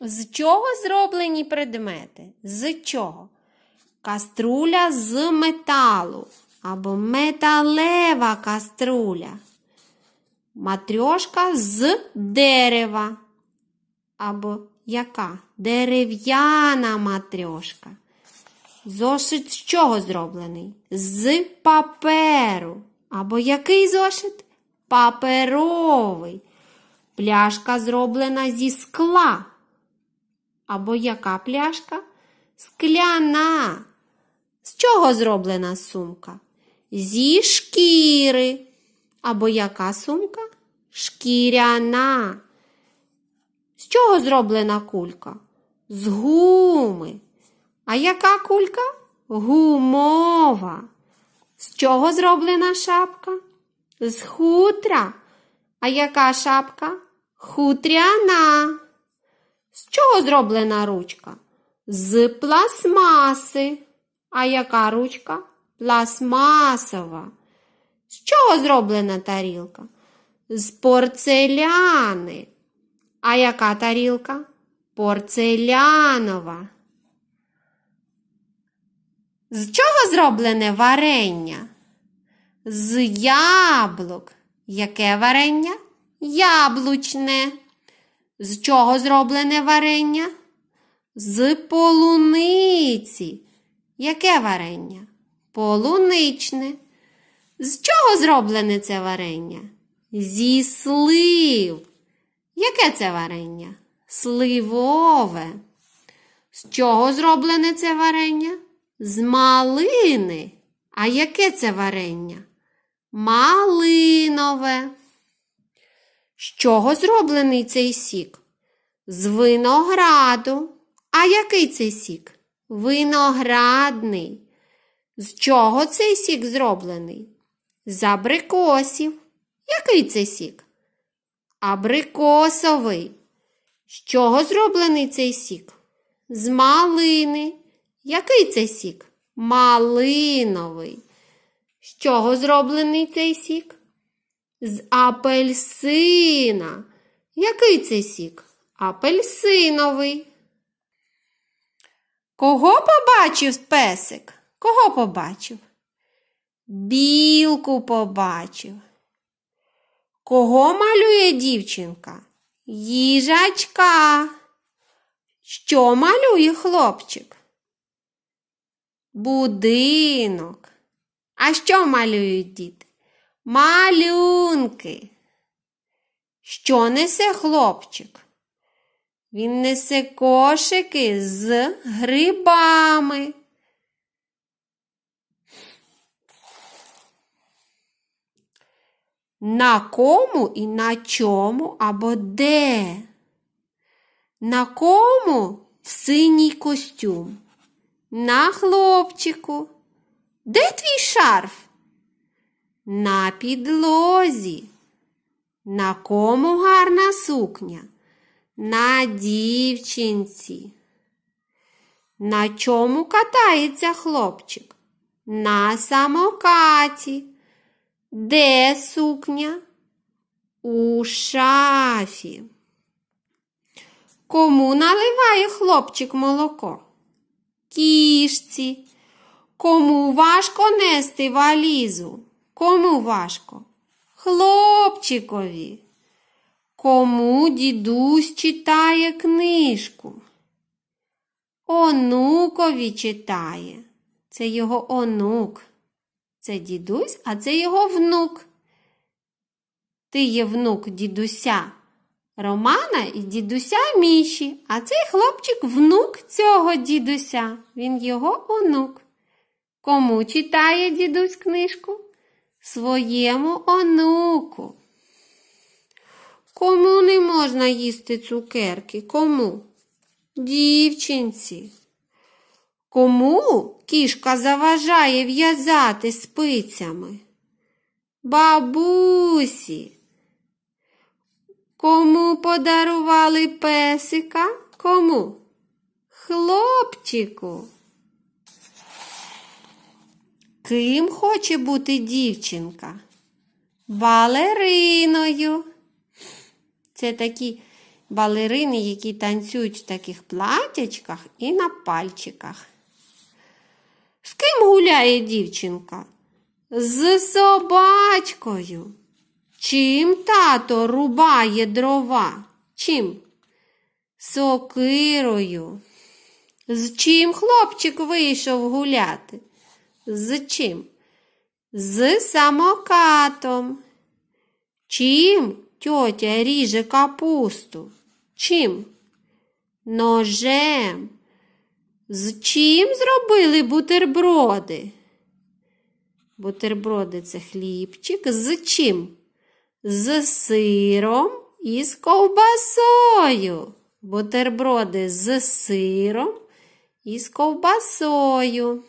З чого зроблені предмети? З чого? Каструля з металу або металева каструля. Матрьошка з дерева. Або яка? Дерев'яна матрьошка. Зошит з чого зроблений? З паперу. Або який зошит? Паперовий. Пляшка зроблена зі скла. Або яка пляшка? Скляна. З чого зроблена сумка? Зі шкіри. Або яка сумка? Шкіряна. З чого зроблена кулька? З гуми. А яка кулька? Гумова. З чого зроблена шапка? З хутра. А яка шапка? Хутряна. З чого зроблена ручка? З пластмаси. А яка ручка? Пластмасова. З чого зроблена тарілка? З порцеляни. А яка тарілка? Порцелянова. З чого зроблене варення? З яблук. Яке варення? Яблучне. З чого зроблене варення? З полуниці. Яке варення? Полуничне. З чого зроблене це варення? Зі слив. Яке це варення? Сливове. З чого зроблене це варення? З малини. А яке це варення? Малинове. З чого зроблений цей сік? З винограду. А який це сік? Виноградний. З чого цей сік зроблений? З абрикосів. Який це сік? Абрикосовий. З чого зроблений цей сік? З малини. Який це сік? Малиновий. З чого зроблений цей сік? З апельсина. Який це сік? Апельсиновий. Кого побачив песик? Кого побачив? Білку побачив. Кого малює дівчинка? Їжачка. Що малює хлопчик? Будинок. А що малюють діти? Малюнки. Що несе хлопчик? Він несе кошики з грибами. На кому і на чому або де? На кому синій костюм? На хлопчику. Де твій шарф? На підлозі. На кому гарна сукня? На дівчинці. На чому катається хлопчик? На самокаті. Де сукня? У шафі. Кому наливає хлопчик молоко? Кішці. Кому важко нести валізу? Кому важко? Хлопчикові. Кому дідусь читає книжку? Онукові читає. Це його онук. Це дідусь, а це його внук. Ти є внук дідуся Романа і дідуся Міші, а цей хлопчик внук цього дідуся. Він його онук. Кому читає дідусь книжку? Своєму онуку. Кому не можна їсти цукерки? Кому? Дівчинці. Кому кішка заважає в'язати спицями? Бабусі. Кому подарували песика? Кому? Хлопчику. Ким хоче бути дівчинка? Балериною. Це такі балерини, які танцюють в таких платячках і на пальчиках. З ким гуляє дівчинка? З собачкою. Чим тато рубає дрова? Чим? Сокирою. З чим хлопчик вийшов гуляти? З чим? З самокатом. Чим тьотя ріже капусту? Чим? Ножем. З чим зробили бутерброди? Бутерброди це хлібчик. З чим? З сиром і з ковбасою. Бутерброди з сиром і з ковбасою.